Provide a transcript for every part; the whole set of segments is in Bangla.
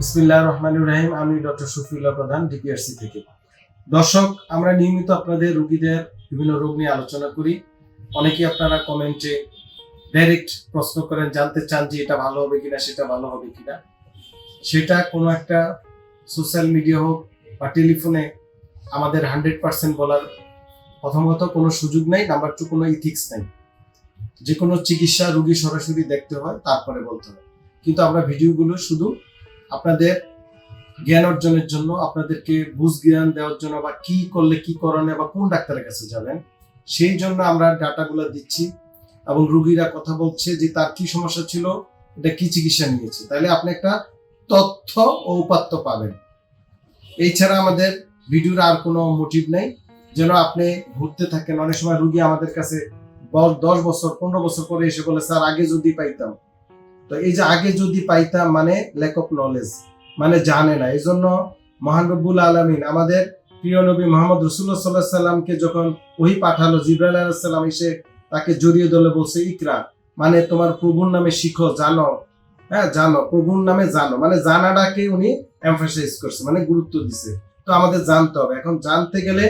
বিসমিল্লাহ রহমান রাহিম। আমি ডক্টর শফিউল্লাহ প্রধান, ডিপিআরসি থেকে। দর্শক, আমরা নিয়মিত আপনাদের রোগীদের বিভিন্ন রোগ নিয়ে আলোচনা করি। অনেকেই আপনারা কমেন্টে ডাইরেক্ট প্রশ্ন করেন, জানতে চান যে এটা ভালো হবে কিনা, সেটা ভালো হবে কিনা। সেটা কোনো একটা সোশ্যাল মিডিয়া হোক বা টেলিফোনে আমাদের হান্ড্রেড পার্সেন্ট বলার প্রথমত কোনো সুযোগ নেই নাম্বার টু কোনো ইথিক্স নেই। যে কোনো চিকিৎসা রুগী সরাসরি দেখতে হয়, তারপরে বলতে হয়। কিন্তু আমরা ভিডিওগুলো শুধু আপনাদের জ্ঞান অর্জনের জন্য, আপনাদেরকে বুঝ জ্ঞান দেওয়ার জন্য বা কি করলে কি করণে বা কোন ডাক্তারের কাছে যাবেন, সেই জন্য আমরা ডাটাগুলো দিচ্ছি এবং রুগীরা কথা বলছে যে তার কি সমস্যা ছিল, এটা কি চিকিৎসা নিয়েছে। তাহলে আপনি একটা তথ্য ও উপাত্ত পাবেন। এছাড়া আমাদের ভিডিওর আর কোনো মোটিভ নেই, যেন আপনি ঘুরতে থাকেন। অনেক সময় রুগী আমাদের কাছে দশ বছর, পনেরো বছর পরে এসে বলে, স্যার, আগে যদি পাইতাম। তো এই যে আগে যদি পাইতাম মানে ল্যাক অফ নলেজ মানে জানে না এই জন্য মহান রব্বুল আলমিন আমাদের প্রিয় নবী মোহাম্মদ রসুল্লাহ সাল্লাহ সাল্লামকে যখন ওহি পাঠালো, জিব্রাইল আলাহিসাল্লাম এসে তাকে জড়িয়ে দলে বলছে, ইকরা মানে তোমার প্রভুর নামে শিখো, জানো হ্যাঁ জানো, প্রভুর নামে জানো। মানে জানাটাকে উনি এমফাসাইজ করছে মানে গুরুত্ব দিছে। তো আমাদের জানতে হবে, এখন জানতে গেলে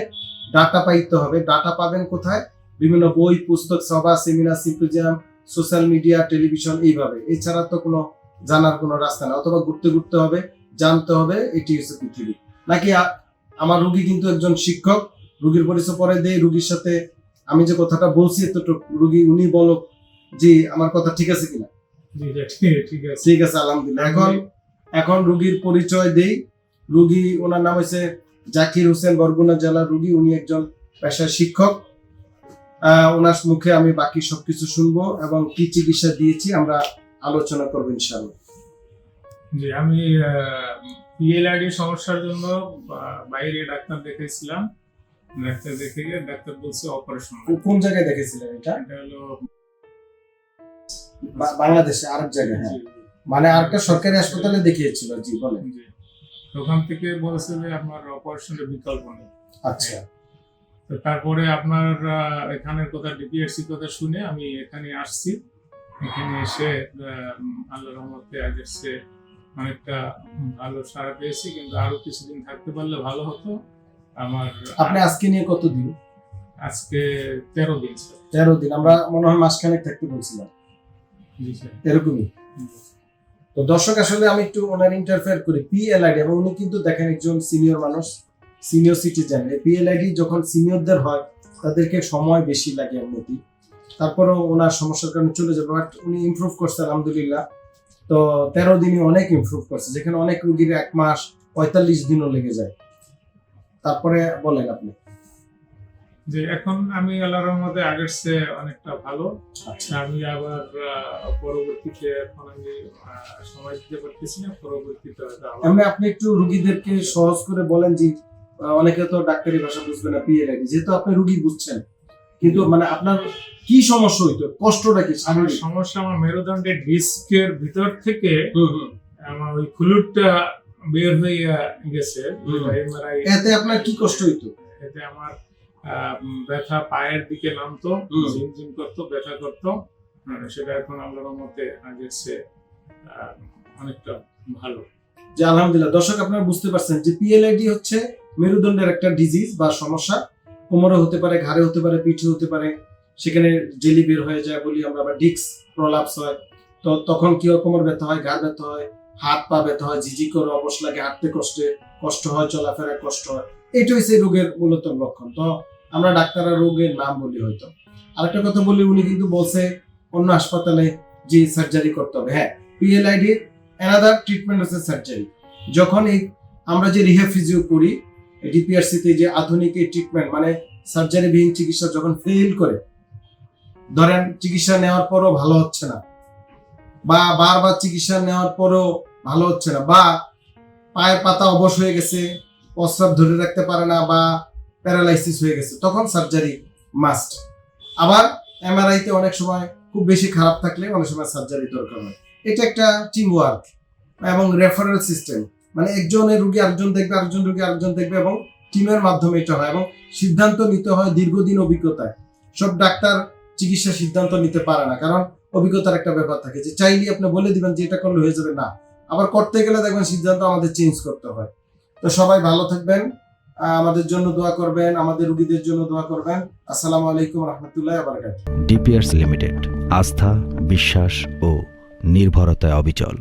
ডাটা পাইতে হবে। ডাটা পাবেন কোথায়? বিভিন্ন বই, পুস্তক, সভা seminar symposium social media television এইভাবে। এছাড়া তো কোনো জানার কোনো রাস্তা না। অথবা ঘুরতে ঘুরতে হবে জানতে হবে এটি হচ্ছে পৃথিবী। নাকি আমার রুগী কিন্তু একজন শিক্ষক রুগীর পরিচয় পরে দেয় রুগীর সাথে আমি যে কথাটা বলছি এতটুকু রুগী উনি বলো যে আমার কথা ঠিক আছে কিনা? ঠিক- আছে আলহামদুলিল্লাহ। এখন এখন রুগীর পরিচয় দেই। রুগী ওনার নাম হয়েছে জাকির হোসেন বরগুনা জেলার রুগী। উনি একজন পেশার শিক্ষক। ওনার মুখে আমি বাকি সবকিছু শুনব এবং কি চিকিৎসা দিয়েছি আমরা আলোচনা করব ইনশাআল্লাহ। জি আমি পিএলআইডি সমস্যার জন্য বাইরে ডাক্তার দেখেছিলাম ডাক্তার দেখে গিয়ে ডাক্তার বলছে অপারেশন কোন জায়গায় দেখেছিলেন এটা? এটা হলো বাংলাদেশে আরেক জায়গায় হ্যাঁ। মানে আরেকটা সরকারি হাসপাতালে দেখিয়েছিল জি বলেন। ওখান থেকে বলেছে যে আপনার অপারেশনের বিকল্প নেই। আচ্ছা। তো তারপরে আপনার এখানের কথা ডিপিএসসি কথা শুনে আমি এখানে আসছি। এখানে এসে আল্লাহ রহমতে আজ এসে অনেকটা ভালো সারা পেয়েছি কিন্তু আরও কিছুদিন থাকতে পারলে ভালো হতো। আমার আপনি আজকে নিয়ে কত দিন? আজকে তেরো দিন তেরো দিন আমরা মনে হয় মাসখানেক থাকতে বলছিলাম। এরকমই? তো দর্শক আসলে আমি একটু ওনার ইন্টারফেয়ার করি পিএলআইডি এবং উনি কিন্তু দেখেন একজন সিনিয়র মানুষ। সিনিয়র সিটিজেন এই পিএলআইডি যখন সিনিয়রদের হয় তাদেরকে সময় বেশি লাগে এমনিতে তারপরেও ওনার সমস্যার কারণে চলে যাবে বাট উনি ইমপ্রুভ করছে আলহামদুলিল্লাহ। তো তেরো দিনই অনেক ইমপ্রুভ করছে যেখানে অনেক রুগীর এক মাস পঁয়তাল্লিশ দিনও লেগে যায়। তারপরে বলেন আপনি। যে এখন আমি আল্লাহ রহমতে আগের চেয়ে অনেকটা ভালো। আচ্ছা। আমি আবার পরবর্তীতে এখন আমি সময় দিতে পারতেছি না পরবর্তীতে এমনি আপনি একটু রুগীদেরকে সহজ করে বলেন যে অনেকে তো ডাক্তারি ভাষা বুঝবে না পিএলআইডি যেহেতু আপনি রুগী বুঝছেন কিন্তু মানে আপনার কি সমস্যা হইতো? কষ্টটা কি আমার শারীরিক? সমস্যা আমার মেরুদণ্ডের ডিস্কের ভিতর থেকে। আমার ওই ফ্লুইডটা বের হয়ে গেছে এতে আপনার কি কষ্ট হইতো? এতে আমার ব্যথা পায়ের দিকে নামতো। ঝিমঝিম করতো ব্যথা করতো। সেটা এখন আল্লাহর মতে আগের আহ, অনেকটা ভালো। যে আলহামদুলিল্লাহ দর্শক আপনারা বুঝতে পারছেন যে পিএলআইডি হচ্ছে মেরুদণ্ডের একটা ডিজিজ বা সমস্যা। কোমরে হতে পারে, ঘাড়ে হতে পারে, পিঠে হতে পারে, সেখানে জেলি বের হয়ে যায় বলি আমরা বা ডিক্স প্রলাপস হয়। তো তখন কি হয়? কোমর ব্যথা হয়, ঘাড় ব্যথা হয়, হাত পা ব্যথা হয়, ঝিঝি করে অবশ লাগে, হাঁটতে কষ্টে, কষ্ট হয় চলাফেরা কষ্ট হয়। এটা হচ্ছে রোগের মূলত লক্ষণ। তো আমরা ডাক্তাররা রোগের নাম বলি হয়তো। আরেকটা কথা বলি, উনি কিন্তু বলছে অন্য হাসপাতালে যে সার্জারি করতে হবে। হ্যাঁ পিএলআইডি অ্যানাদার ট্রিটমেন্ট হচ্ছে সার্জারি যখন এই আমরা যে রিহ্যাব ফিজিও করি ডিপিআরসি তে যে আধুনিক ট্রিটমেন্ট মানে সার্জারি বিহীন চিকিৎসা যখন ফেল করে, ধরেন চিকিৎসা নেওয়ার পরও ভালো হচ্ছে না, বা বারবার চিকিৎসা নেওয়ার পরও ভালো হচ্ছে না, বা পায়ের পাতা অবশ হয়ে গেছে, প্রস্রাব ধরে রাখতে পারে না, বা প্যারালাইসিস হয়ে গেছে, তখন সার্জারি মাস্ট আবার এমআরআই তে অনেক সময় খুব বেশি খারাপ থাকলে অনেক সময় সার্জারি দরকার হয়। এটা একটা টিম ওয়ার্ক এবং রেফারেল সিস্টেম মানে একজনের রুগী আরেকজন দেখবে, আরেকজন রুগী আরেকজন দেখবে এবং টিমের মাধ্যমে এটা হয় এবং সিদ্ধান্ত নিতে হয় দীর্ঘদিন অভিজ্ঞতায়। সব ডাক্তার চিকিৎসা সিদ্ধান্ত নিতে পারে না, কারণ অভিজ্ঞতার একটা ব্যাপার থাকে যে চাইলে আপনি বলে দিবেন যে এটা করলে হয়ে যাবে, না। আবার করতে গেলে দেখবেন সিদ্ধান্ত আমাদের চেঞ্জ করতে হয়। তো সবাই ভালো থাকবেন আমাদের জন্য দোয়া করবেন, আমাদের রোগীদের জন্য দোয়া করবেন। আসসালামু আলাইকুম রহমতুল্লাহ ডিপিআরস লিমিটেড, আস্থা, বিশ্বাস ও নির্ভরতায় অবিচল।